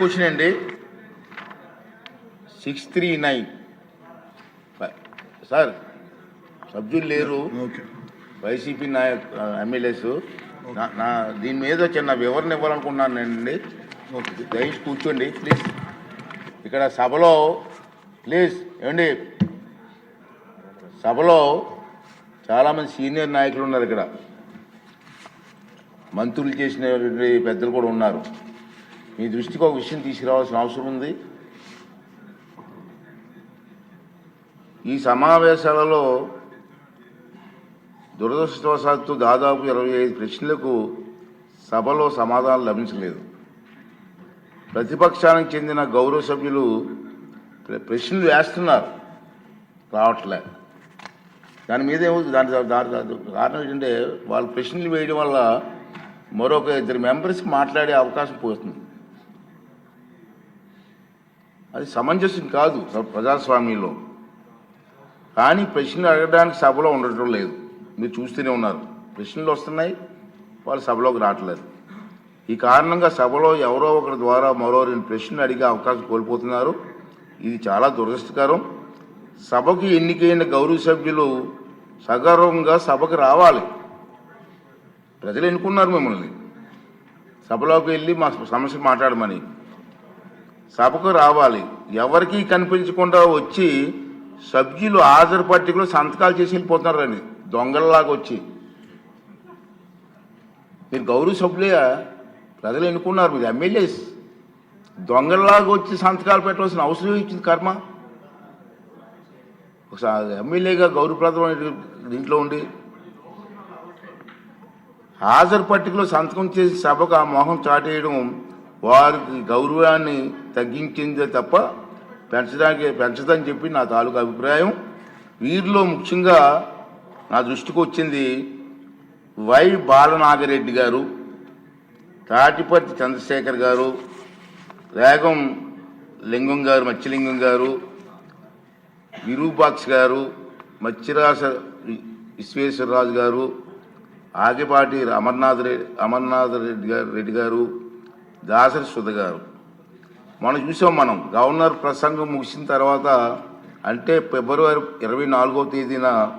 Question అండి. Six three nine. Sir సభ్యులు లేరు. YCP Nayak MLAs. నా- దీని మీద చిన్న వివరణ ఇవ్వాలనుకున్నానండి ఓకే. దయచేసి కూర్చోండి ప్లీజ్. ఇక్కడ సభలో ప్లీజ్ ఏమండి? సభలో చాలామంది సీనియర్ నాయకులు ఉన్నారు ఇక్కడ. మంత్రులు చేసిన పెద్దలు కూడా ఉన్నారు. మీ దృష్టికి ఒక విషయం తీసుకురావాల్సిన అవసరం ఉంది. ఈ సమావేశాలలో దురదృష్టవశాత్తు దాదాపు ఇరవై ఐదు ప్రశ్నలకు సభలో సమాధానం లభించలేదు. ప్రతిపక్షానికి చెందిన గౌరవ సభ్యులు ప్రశ్నలు వేస్తున్నారు. రావట్లే. దాని మీద ఏమవుతుంది దాని దాని దాని కారణం ఏంటంటే వాళ్ళు ప్రశ్నలు వేయడం వల్ల మరొక ఇద్దరు మెంబర్స్కి మాట్లాడే అవకాశం పోతుంది. అది సమంజసం కాదు ప్రజాస్వామ్యంలో. కానీ ప్రశ్నలు అడగడానికి సభలో ఉండటం లేదు. మీరు చూస్తూనే ఉన్నారు. ప్రశ్నలు వస్తున్నాయి వాళ్ళు సభలోకి రావట్లేదు. ఈ కారణంగా సభలో ఎవరో ఒకరి ద్వారా మరో రెండు ప్రశ్నలు అడిగే అవకాశం కోల్పోతున్నారు. ఇది చాలా దురదృష్టకరం. సభకు ఎన్నికైన గౌరవ సభ్యులు సగర్వంగా సభకు రావాలి. ప్రజలు ఎన్నుకున్నారు మిమ్మల్ని. సభలోకి వెళ్ళి మా సమస్య మాట్లాడమని. సభకు రావాలి. ఎవరికీ కనిపించకుండా వచ్చి సభ్యులు హాజరు పట్టికలు సంతకాలు చేసి వెళ్ళిపోతున్నారని దొంగలలాగా వచ్చి. మీరు గౌరవ సభ్యులే ప్రజలు ఎన్నుకున్నారు మీరు ఎమ్మెల్యేస్. దొంగలలాగా వచ్చి సంతకాలు పెట్టవలసిన అవసరం ఇచ్చింది కర్మ? ఒకసారి ఎమ్మెల్యేగా గౌరవప్రదమైన దీంట్లో ఉండి. హాజరు పట్టికలో సంతకం చేసి సభకు ఆ మొహం చాటేయడం వారికి గౌరవాన్ని తగ్గించిందే తప్ప పెంచడానికి పెంచదని చెప్పి నా తాలూకు అభిప్రాయం. వీరిలో ముఖ్యంగా నా దృష్టికి వచ్చింది వై బాలనాగరెడ్డి గారు తాటిపర్తి చంద్రశేఖర్ గారు రేగం లింగం గారు మత్స్యలింగం గారు విరూపాక్ష గారు మత్స్యరాస విశ్వేశ్వరరాజు గారు ఆగిపాటి అమర్నాథ్ రెడ్డి అమర్నాథ్ రెడ్డి గారు రెడ్డి గారు దాసరి సుధ గారు. మనం చూసాం మనం గవర్నర్ ప్రసంగం ముగిసిన తర్వాత అంటే ఫిబ్రవరి ఇరవై నాలుగో తేదీన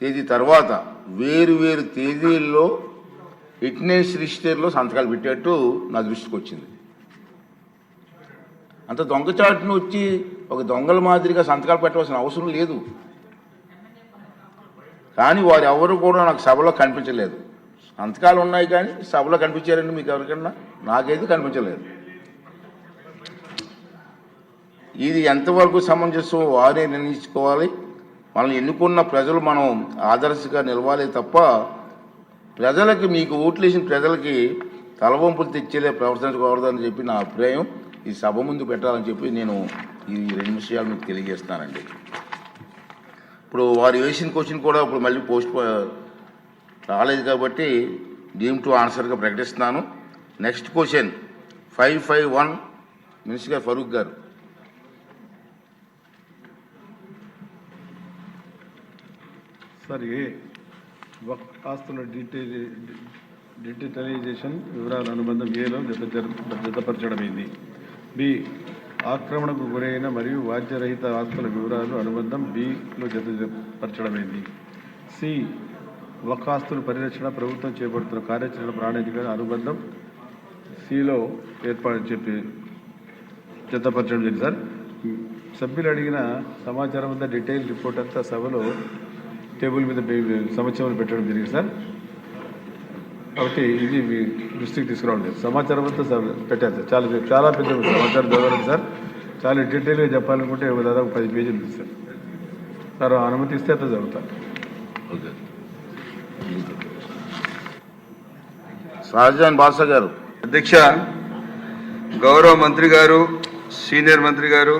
తేదీ తర్వాత వేరు వేరు తేదీల్లో ఫిట్నెస్ రిజిస్టర్లో సంతకాలు పెట్టేట్టు నా దృష్టికి వచ్చింది. అంత దొంగచాటును వచ్చి ఒక దొంగల మాదిరిగా సంతకాలు పెట్టవలసిన అవసరం లేదు. కానీ వారు ఎవరు కూడా నాకు సభలో కనిపించలేదు. సంతకాలు ఉన్నాయి కానీ సభలో కనిపించారండి మీకు ఎవరికన్నా? నాకైతే కనిపించలేదు. ఇది ఎంతవరకు సమంజసం వారే నిర్ణయించుకోవాలి. మనల్ని ఎన్నుకున్న ప్రజలు మనం ఆదర్శగా నిలవాలి తప్ప ప్రజలకి మీకు ఓట్లేసిన ప్రజలకి తలవంపులు తెచ్చేలే ప్రవర్తించకూడదని చెప్పి నా అభిప్రాయం. ఈ సభ ముందు పెట్టాలని చెప్పి నేను ఈ రెండు విషయాలు మీకు తెలియజేస్తున్నానండి. ఇప్పుడు వారు వేసిన క్వశ్చన్ కూడా ఇప్పుడు మళ్ళీ పోస్ట్ రాలేదు కాబట్టి డీమ్ టు ఆన్సర్గా ప్రకటిస్తున్నాను. Next question. Five five one minister గారు ఫరూక్ గారు. సరే ఏ ఆస్తుల డీటెయిల్ డిజిటలైజేషన్ వివరాల అనుబంధం ఏలో జత జతపరచడమైంది? బి ఆక్రమణకు గురైన మరియు వాద్యరహిత ఆస్తుల వివరాలు అనుబంధం బిలో జతపరచడమైంది సి వక్ పరిరక్షణ ప్రభుత్వం చేపడుతున్న కార్యాచరణ ప్రణాళిక అనుబంధం సిలో ఏర్పాటు చెప్పి జతపరచడం జరిగింది. సార్ సభ్యులు అడిగిన సమాచారం అంతా డీటెయిల్ రిపోర్ట్ అంతా సభలో టేబుల్ మీద సమస్యలు పెట్టడం జరిగింది సార్. కాబట్టి ఇది మీ దృష్టికి తీసుకురావడం సమాచారం అంతా సార్ పెట్టాను సార్. చాలా చాలా పెద్ద సమాచారం చదవాలి సార్. చాలా డీటెయిల్గా చెప్పాలనుకుంటే ఒక దాదాపు పది పేజీలు ఉంది సార్. సార్ అనుమతిస్తే అంతా చదువుతాను ఓకే. షాజాన్ బాసా గారు. అధ్యక్ష గౌరవ మంత్రి గారు సీనియర్ మంత్రి గారు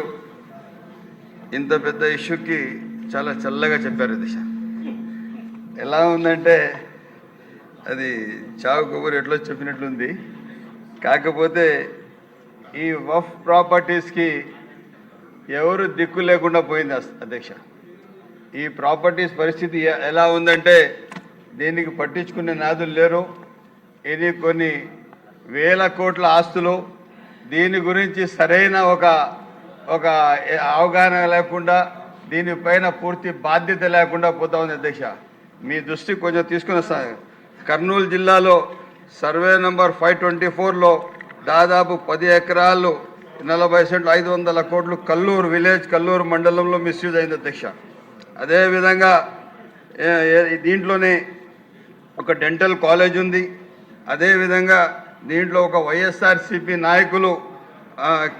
ఇంత పెద్ద ఇష్యూకి చాలా చల్లగా చెప్పారు అధ్యక్ష. ఎలా ఉందంటే అది చావు కబురు ఎట్లా చెప్పినట్లుంది. కాకపోతే ఈ వఫ్ ప్రాపర్టీస్కి ఎవరు దిక్కు లేకుండా పోయింది అధ్యక్ష. ఈ ప్రాపర్టీస్ పరిస్థితి ఎలా ఉందంటే దీనికి పట్టించుకునే నాదులు లేరు. ఇది కొన్ని వేల కోట్ల ఆస్తులు. దీని గురించి సరైన ఒక ఒక అవగాహన లేకుండా దీనిపైన పూర్తి బాధ్యత లేకుండా పోతా ఉంది అధ్యక్ష. మీ దృష్టి కొంచెం తీసుకుని వస్తాను కర్నూలు జిల్లాలో సర్వే నంబర్ ఫైవ్ ట్వంటీ ఫోర్లో దాదాపు పది ఎకరాలు నలభై సెంట్లు ఐదు వందల కోట్లు కల్లూరు విలేజ్ కల్లూరు మండలంలో మిస్యూజ్ అయింది అధ్యక్ష. అదేవిధంగా దీంట్లోనే ఒక డెంటల్ కాలేజ్ ఉంది. అదేవిధంగా దీంట్లో ఒక వైఎస్ఆర్సిపి నాయకులు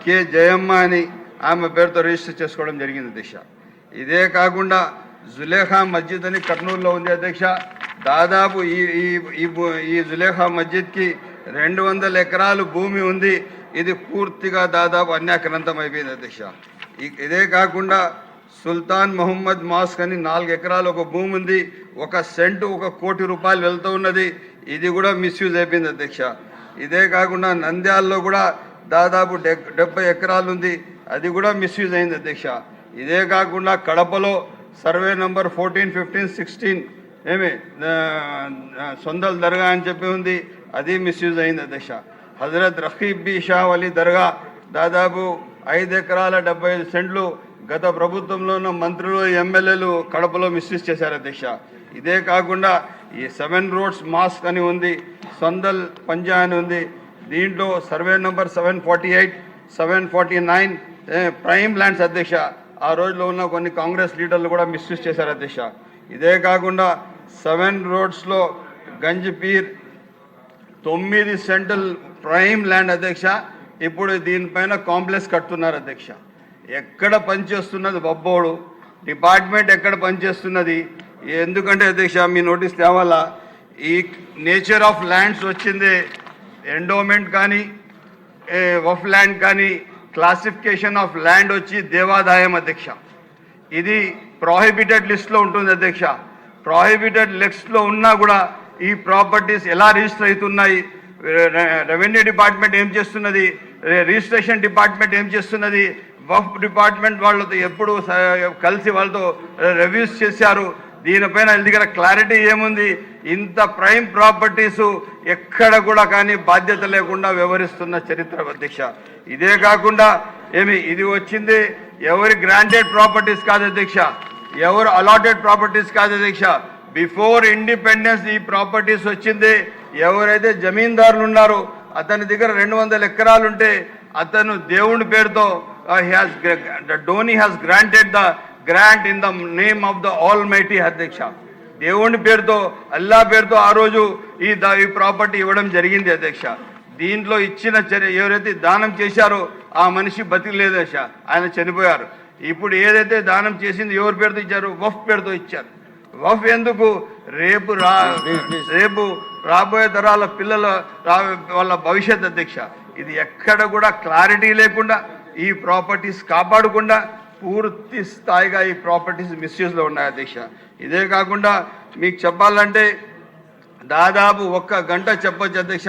కె. జయమ్మ అని ఆమె పేరుతో రిజిస్టర్ చేసుకోవడం జరిగింది అధ్యక్ష. ఇదే కాకుండా జులేఖా మస్జిద్ అని కర్నూలులో ఉంది అధ్యక్ష. దాదాపు ఈ ఈ ఈ ఈ జులేఖా మస్జిద్కి రెండు వందల ఎకరాలు భూమి ఉంది. ఇది పూర్తిగా దాదాపు అన్యాక్రాంతం అయిపోయింది అధ్యక్ష. ఇదే కాకుండా సుల్తాన్ మొహమ్మద్ మాస్క్ అని నాలుగు ఎకరాలు ఒక భూమి ఉంది. ఒక సెంటు ఒక కోటి రూపాయలు వెళ్తూ ఉన్నది. ఇది కూడా మిస్యూజ్ అయిపోయింది అధ్యక్ష. ఇదే కాకుండా నంద్యాలలో కూడా దాదాపు డె- డెబ్బై ఎకరాలు ఉంది. అది కూడా మిస్యూజ్ అయింది అధ్యక్ష. ఇదే కాకుండా కడపలో survey number fourteen fifteen sixteen ఏమి ఆ, సొందల్ దర్గా అని చెప్పి ఉంది. అది మిస్యూజ్ అయింది అధ్యక్ష. హజరత్ రఖీబ్ బి షా అలీ దర్గా దాదాపు ఐదు ఎకరాల డెబ్బై ఐదు సెంట్లు గత ప్రభుత్వంలో ఉన్న మంత్రులు ఎమ్మెల్యేలు కడపలో మిస్యూజ్ చేశారు అధ్యక్ష. ఇదే కాకుండా ఈ సెవెన్ రోడ్స్ మాస్క్ అని ఉంది సొందల్ పంజా అని ఉంది దీంట్లో survey number seven forty eight seven forty nine prime lands అధ్యక్ష. ఆ రోజులో ఉన్న కొన్ని కాంగ్రెస్ లీడర్లు కూడా మిస్యూజ్ చేశారు అధ్యక్ష. ఇదే కాకుండా సెవెన్ రోడ్స్లో గంజిపీర్ తొమ్మిది సెంట్రల్ ప్రైమ్ ల్యాండ్ అధ్యక్ష ఇప్పుడు దీనిపైన కాంప్లెక్స్ కడుతున్నారు అధ్యక్ష. ఎక్కడ పనిచేస్తున్నది బొబ్బోడు డిపార్ట్మెంట్ ఎక్కడ పనిచేస్తున్నది ఎందుకంటే అధ్యక్ష మీ నోటీస్ తేవాలా? ఈ నేచర్ ఆఫ్ ల్యాండ్స్ వచ్చింది. ఎండోమెంట్ కానీ వఫ్ ల్యాండ్ కానీ క్లాసిఫికేషన్ ఆఫ్ ల్యాండ్ వచ్చి దేవాదాయం అధ్యక్ష. ఇది ప్రాహిబిటెడ్ లిస్ట్లో ఉంటుంది అధ్యక్ష. ప్రాహిబిటెడ్ లిస్ట్లో ఉన్నా కూడా ఈ ప్రాపర్టీస్ ఎలా రిజిస్టర్ అవుతున్నాయి? రెవెన్యూ డిపార్ట్మెంట్ ఏం చేస్తున్నది? రిజిస్ట్రేషన్ డిపార్ట్మెంట్ ఏం చేస్తున్నది? వఫ్ డిపార్ట్మెంట్ వాళ్ళతో ఎప్పుడు కలిసి వాళ్ళతో రివ్యూస్ చేశారు? దీనిపైన దగ్గర క్లారిటీ ఏముంది? ఇంత ప్రైమ్ ప్రాపర్టీస్ ఎక్కడ కూడా కానీ బాధ్యత లేకుండా వ్యవహరిస్తున్న చరిత్ర అధ్యక్ష. ఇదే కాకుండా ఏమి ఇది వచ్చింది ఎవరి గ్రాంటెడ్ ప్రాపర్టీస్ కాదు అధ్యక్ష. ఎవరు అలాటెడ్ ప్రాపర్టీస్ కాదు అధ్యక్ష. బిఫోర్ ఇండిపెండెన్స్ ఈ ప్రాపర్టీస్ వచ్చింది. ఎవరైతే జమీందారులు ఉన్నారో అతని దగ్గర రెండు వందల ఎకరాలు ఉంటే అతను దేవుని పేరుతో has donee has granted the grant in the name of the almighty అధ్యక్ష. దేవుని పేరుతో అల్లా పేరుతో ఆ రోజు ఈ ద- ఈ ప్రాపర్టీ ఇవ్వడం జరిగింది అధ్యక్ష. దీంట్లో ఇచ్చిన చర్య ఎవరైతే దానం చేశారో ఆ మనిషి బతికలేదు అధ్యక్ష. ఆయన చనిపోయారు. ఇప్పుడు ఏదైతే దానం చేసింది ఎవరి పేరుతో ఇచ్చారు వఫ్ పేరుతో ఇచ్చారు. వఫ్ ఎందుకు? రేపు రా రేపు రాబోయే తరాల పిల్లల రా వాళ్ళ భవిష్యత్ అధ్యక్ష. ఇది ఎక్కడ కూడా క్లారిటీ లేకుండా ఈ ప్రాపర్టీస్ కాపాడకుండా పూర్తి స్థాయిగా ఈ ప్రాపర్టీస్ మిస్యూజ్లో ఉన్నాయి అధ్యక్ష. ఇదే కాకుండా మీకు చెప్పాలంటే దాదాపు ఒక్క గంట చెప్పొచ్చు అధ్యక్ష.